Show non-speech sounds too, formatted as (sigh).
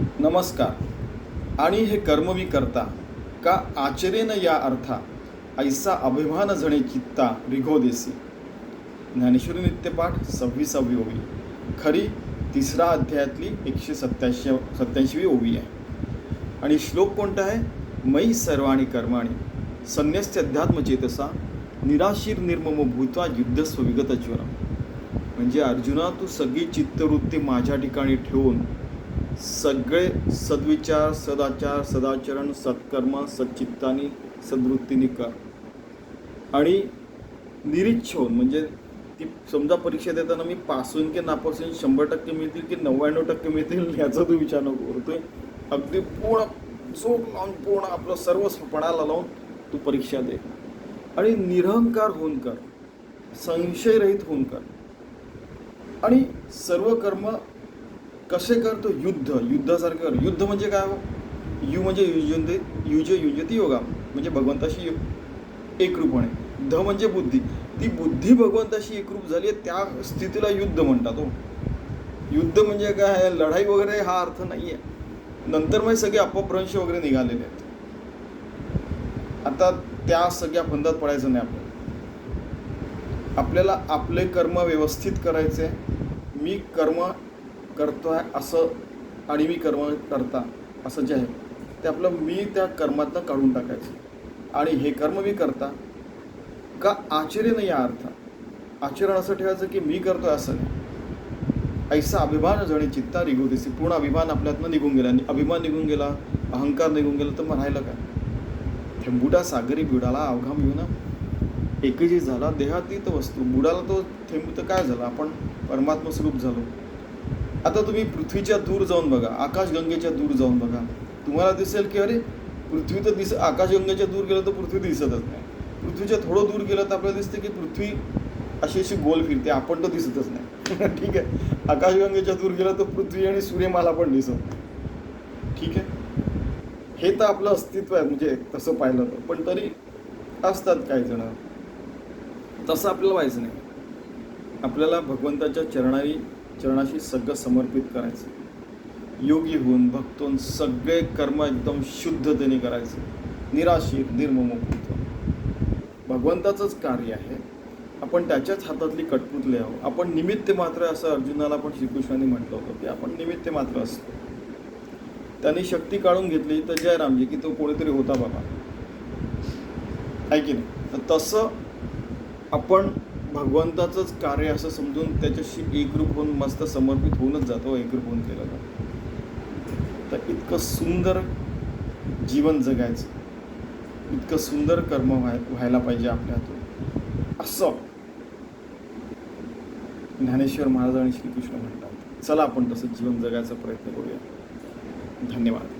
नमस्कार. आणि हे कर्म मी करता का आचरेन या अर्था ऐसा अभिमान झणे चित्ता रिघो देसी. ज्ञानेश्वरी नित्यपाठ सव्वीसावी ओवी. खरी तिसरा अध्यायातली एकशे सत्याऐंशी सत्याऐंशीवी ओवी आहे. आणि श्लोक कोणता आहे? मयी सर्वाणी कर्माणी. संन्यस्य अध्यात्मचेतसा निराशीर निर्मम भूत्वा युद्धस्व विगतज्वरम म्हणजे अर्जुना तू सगळी चित्तवृत्ती माझ्या ठिकाणी ठेवून सगळे सद्विचार सदाचार सदाचरण सत्कर्म सच्चित्तानी सद्वृत्तीने कर. आणि निरीच्छ होऊन म्हणजे ती समजा परीक्षा देताना मी पासून की नापासून शंभर टक्के मिळतील की नव्याण्णव टक्के मिळतील याचा तू विचार नको करतोय अगदी पूर्ण चोख लावून पूर्ण आपलं सर्वस्व पणाला लावून तू परीक्षा दे. आणि निरहंकार होऊन कर. संशयरहित होऊन कर. आणि सर्व कर्म कसे करतो? युद्ध. युद्धासारखे कर. युद्ध म्हणजे काय? हो यु म्हणजे युजते युज युजती योगा. म्हणजे भगवंताशी यु- एकरूपणे ध म्हणजे बुद्धी. ती बुद्धी भगवंताशी एकरूप झाली आहे त्या स्थितीला युद्ध म्हणतात हो. युद्ध म्हणजे काय? आहे, लढाई वगैरे हा अर्थ नाही आहे नंतर मग सगळे अपभ्रंश वगैरे निघालेले आहेत. आता त्या सगळ्या फंदात पडायचं नाही आपल्याला. आपल्याला आपले कर्म व्यवस्थित करायचे मी कर्म करतोय असं आणि मी कर्म करता असं जे आहे ते आपलं मी त्या कर्मातनं काढून टाकायचं. आणि हे कर्म मी करता का आचरण या अर्थ? आचरण असं ठेवायचं की मी करतोय असं नाही. ऐसा अभिमान जणे चित्ता निघू पूर्ण अभिमान आपल्यातनं निघून गेला. आणि अभिमान निघून गेला अहंकार निघून गेला तर मग राहिलं काय? थेंबुटा सागरी बिडाला अवघाम येऊ ना? एकही झाला देहातीत वस्तू. बुडाला तो थेंबू तर काय झाला? आपण परमात्मा स्वरूप झालो. आता तुम्ही पृथ्वीच्या दूर जाऊन बघा आकाशगंगेच्या दूर जाऊन बघा. तुम्हाला दिसेल की अरे पृथ्वी तर दिस आकाशगंगेच्या दूर गेलं तर पृथ्वी दिसतच नाही. पृथ्वीच्या थोडं दूर गेलं तर आपल्याला दिसते की पृथ्वी अशी अशी गोल फिरते आपण तर दिसतच नाही. (laughs) ठीक आहे. आकाशगंगेच्या दूर गेलं तर पृथ्वी आणि सूर्यमाला पण दिसत नाही. ठीक आहे? हे तर आपलं अस्तित्व आहे म्हणजे तसं पाहिलं तर. पण तरी असतात काही जण. तसं आपल्याला व्हायचं नाही. आपल्याला भगवंताच्या चरणारी चरणाशी सगळं समर्पित करायचं. योगी होऊन भक्तोन सगळे कर्म एकदम शुद्धतेने करायचं. निराशीर निर्ममुक्त भगवंताचंच कार्य आहे. आपण त्याच्याच हातातली कटपुतले आहोत. आपण निमित्त मात्र असं अर्जुनाला पण श्रीकृष्णाने म्हटलं होतं की आपण निमित्त मात्र असतो. त्यांनी शक्ती काढून घेतली तर जयरामजी की तो कोणीतरी होता बाबा. आहे की नाही? तर तसं आपण भगवंताचंच कार्य असं समजून त्याच्याशी एकरूप होऊन मस्त समर्पित होऊनच जातो एकरूप होऊन केलं जातं तर इतकं सुंदर जीवन जगायचं. इतकं सुंदर कर्म व्हाय व्हायला पाहिजे आपल्या हातून असं. ज्ञानेश्वर महाराज आणि श्रीकृष्ण म्हणतात. चला आपण तसं जीवन जगायचा प्रयत्न करूया. धन्यवाद.